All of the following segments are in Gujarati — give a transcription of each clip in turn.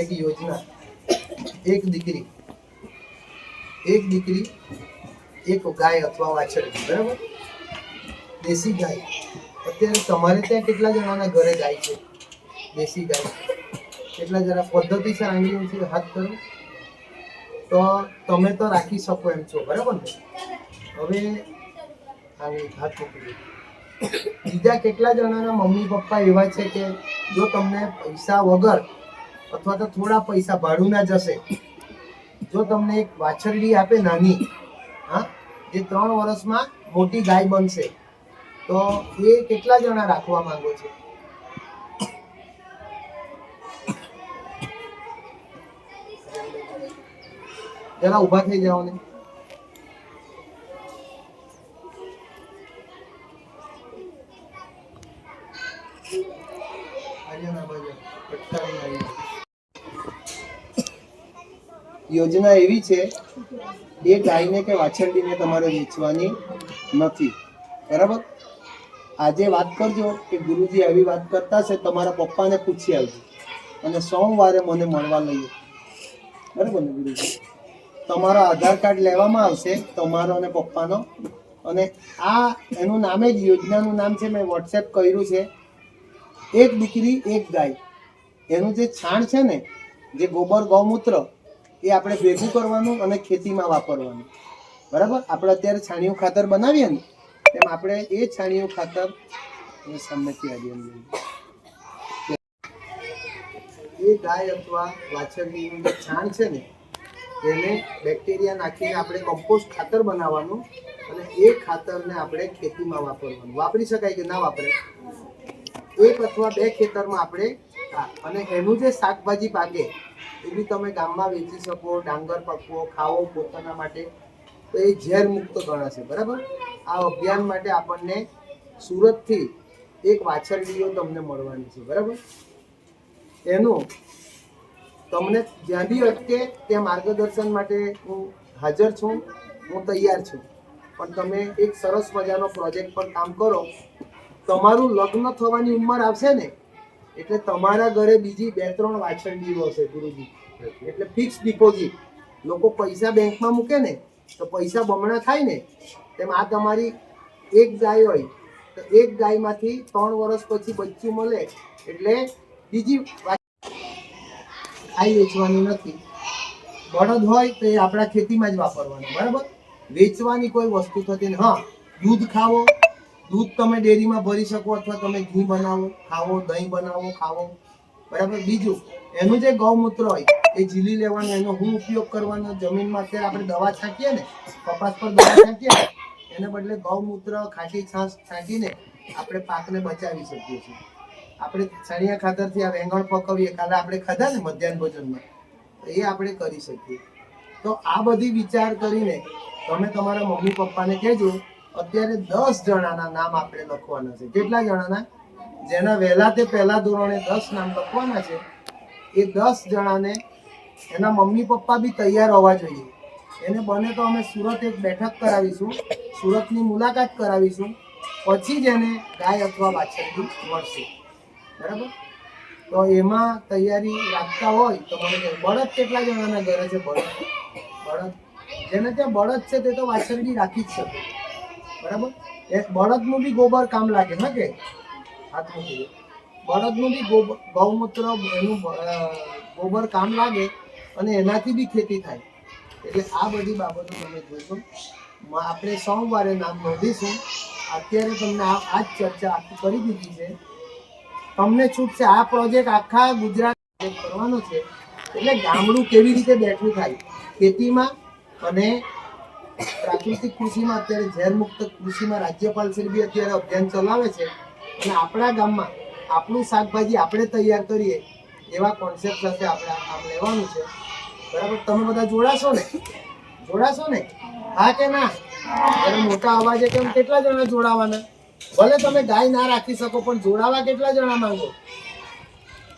એક યોજના, એક દીકરી એક દીકરી, એક ગાય અથવા વાછરડી, બરાબર? દેશી ગાય. અત્યારે તમારે ત્યાં કેટલા જણાના ઘરે ગાય છે? દેશી ગાય. કેટલા જણા? પદ્ધતિસર આંગળીઓથી હાથ કરો તો તમે તો રાખી શકો એમ છો, બરાબર ને? હવે આંગળી હાથ મૂકી બીજા કેટલા જણાના મમ્મી પપ્પા એવા છે કે જો તમને પૈસા વગર અથવા તો થોડા પૈસા ભાડુંના જશે. જો તમને એક વાછરડી આપે નાની, હા, જે ત્રણ વર્ષમાં મોટી ગાય બનશે, તો એ કેટલા જણા રાખવા માંગો છો? જરા ઊભા થઈ જાઓ ને. આજો ના બાજુ. પટકાવી આજો. યોજના એવી છે, એ ગાયને કે વાછરડીને તમારે વેચવાની નથી. બરાબર? આજે વાત કરજો કે ગુરુજી આવી વાત કરતા છે તમારા પપ્પાને પૂછી આવજો. અને સોમવારે મને મળવા લઈએ બરાબર ને ગુરુજી? તમારો આધાર કાર્ડ લેવામાં આવશે, તમારો અને પપ્પાનો. અને આ એનું નામે જ યોજનાનું નામ છે, મેં વોટ્સએપ કર્યું છે. એક દીકરી, એક ગાય. એનું જે છાણ છે ને, જે ગોબર ગૌમૂત્ર એ આપણે ભેગું કરવાનું અને ખેતીમાં વાપરવાનું. બરાબર? આપણે અત્યારે છાણિયું ખાતર બનાવીએ ને, તેમ આપણે એ છાણિયું ખાતર સામેથી આવીએ એ ગાય અથવા વાછરની છાણ છે ને એને બેક્ટેરિયા નાખીને આપણે કમ્પોસ્ટ ખાતર બનાવવાનું અને એ ખાતરને આપણે ખેતીમાં વાપરવાનું. વાપરી શકાય કે ના વાપરે? એક અથવા બે ખેતરમાં આપણે અને એનું જે શાકભાજી પાકે એ બી તમે ગામમાં વેચી શકો, ડાંગર પકવો, ખાવો પોતાના માટે. તો એ ઝેર મુક્ત ગણાશે, બરાબર? આ અભિયાન માટે આપણને સુરતથી એક વાછરડીઓ તમને મળવાની છે, બરાબર? એનું તમને જ્યાં બી અટકે ત્યાં માર્ગદર્શન માટે હું હાજર છું, હું તૈયાર છું. પણ તમે એક સરસ મજાનો પ્રોજેક્ટ પર કામ કરો. તમારું લગ્ન થવાની ઉંમર આવશે ને એટલે તમારા ઘરે બીજી બે ત્રણ વાછરડીઓ હશે ગુરુજી. એટલે ફિક્સ ડિપોઝિટ લોકો પૈસા બેંકમાં મૂકે ને, તો પૈસા બમણા થાય ને, તેમ આ તમારી એક ગાય હોય, તો એક ગાયમાંથી ત્રણ વર્ષ પછી બચ્ચું મળે, એટલે બીજી ખાઈ વેચવાની નથી. બળદ હોય તો એ આપણા ખેતીમાં જ વાપરવાનું, બરાબર? વેચવાની કોઈ વસ્તુ થતી હા, દૂધ ખાવો દૂધ તમે ડેરીમાં ભરી શકો અથવા તમે ઘી બનાવો, ખાવો, દહીં બનાવો, ખાવો. બરાબર? બીજું, એનું જે ગૌમૂત્ર હોય, એ ઝીલી લેવાનું, એનો હું ઉપયોગ કરવાનો? જમીનમાં અત્યારે આપણે દવા છાંટીએ ને, કપાસ પર દવા છાંટીએ ને, એને બદલે ગૌમૂત્ર, ખાટી છાશ છાંટીને આપણે પાકને બચાવી શકીએ છીએ. આપણે છાણિયા ખાતરથી આ વેંગણ પકવીએ, કાલે આપણે ખાધા ને મધ્યાહન ભોજનમાં, તો એ આપણે કરી શકીએ. તો આ બધી વિચાર કરીને તમે તમારા મમ્મી પપ્પાને કહેજો અત્યારે દસ જણાના નામ આપણે લખવાના છે. કેટલા જણાના? જેના વહેલા તે પહેલા ધોરણે દસ નામ લખવાના છે. એ દસ જણાને એના મમ્મી પપ્પા બી તૈયાર હોવા જોઈએ. એને બને તો અમે સુરત એક બેઠક કરાવીશું, સુરતની મુલાકાત કરાવીશું, પછી જ એને ગાય અથવા વાછરડી મળશે. બરાબર? તો એમાં તૈયારી રાખતા હોય તો મને બળદ કેટલા જણાના ઘરે છે? બળદ. બળદ. જેને ત્યાં બળદ છે તે તો વાછરડી રાખી જ શકે. બરાબર? એ બળદનું બી ગોબર કામ લાગે, હા કે? હાથમાં બળદનું બી ગોબર ગૌમૂત્ર, એનું ગોબર કામ લાગે અને એનાથી બી ખેતી થાય. એટલે આ બધી બાબતો તમે જોશો. આપણે સોમવારે નામ નોંધીશું. અત્યારે તમને આ જ ચર્ચા આખી કરી દીધી છે. તમને છૂટ છે. આ પ્રોજેક્ટ આખા ગુજરાત કરવાનો છે. એટલે ગામડું કેવી રીતે બેઠું થાય? ખેતીમાં અને પ્રાકૃતિક કૃષિમાં અત્યારે ઝેર મુક્ત કૃષિમાં રાજ્યપાલ શ્રી બી અત્યારે અભિયાન ચલાવે છે. અને આપણા ગામમાં આપણું શાકભાજી આપણે તૈયાર કરીએ એવા કોન્સેપ્ટ સાથે આપણે આમ લેવાનું છે. બરાબર? તમે બધા જોડાશો ને? જોડાશો ને? હા કે ના? ત્યારે મોટા અવાજે કેમ કેટલા જણા જોડાવાના? ભલે તમે ગાય ના રાખી શકો, પણ જોડાવા કેટલા જણા માંગો?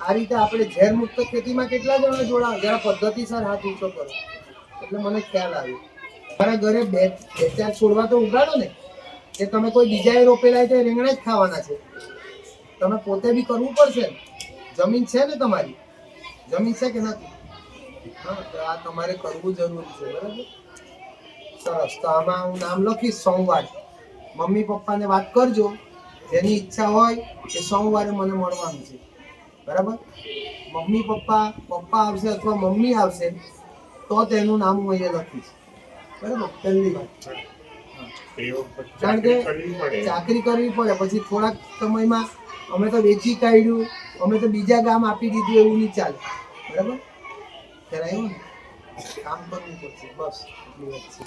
આ રીતે આપણે ઝેર મુક્ત ખેતીમાં કેટલા જણા જોડાવા જરા પદ્ધતિસર હાથ ઊંચો કરો. એટલે મને ખ્યાલ આવ્યો. મારા ઘરે બે બે ચાર છોડવા તો ઉગાડો ને, કે તમે કોઈ બીજાએ રોપેલા તો રીંગણા જ ખાવાના છે. તમે પોતે બી કરવું પડશે જમીન છે ને તમારી? જમીન છે કે નથી? હા, તો આ તમારે કરવું જરૂરી છે, બરાબર? સરસ, તો આમાં હું નામ લખીશ, સોમવાર. મમ્મી પપ્પાને વાત કરજો, જેની ઈચ્છા હોય એ સોમવારે મને મળવાનું છે. બરાબર? મમ્મી પપ્પા પપ્પા આવશે અથવા મમ્મી આવશે, તો તેનું નામ હું અહીંયા લખીશ. બરાબર? પહેલી વાત. કારણ કે ચાકરી કરવી પડે પછી થોડાક સમયમાં અમે તો વેચી કાઢ્યું અમે તો બીજા ગામ આપી દીધું એવું નહીં ચાલે. બરાબર? ત્યારે આવ્યો ને. કામ કરવું પડશે બસ. એટલી વાત છે.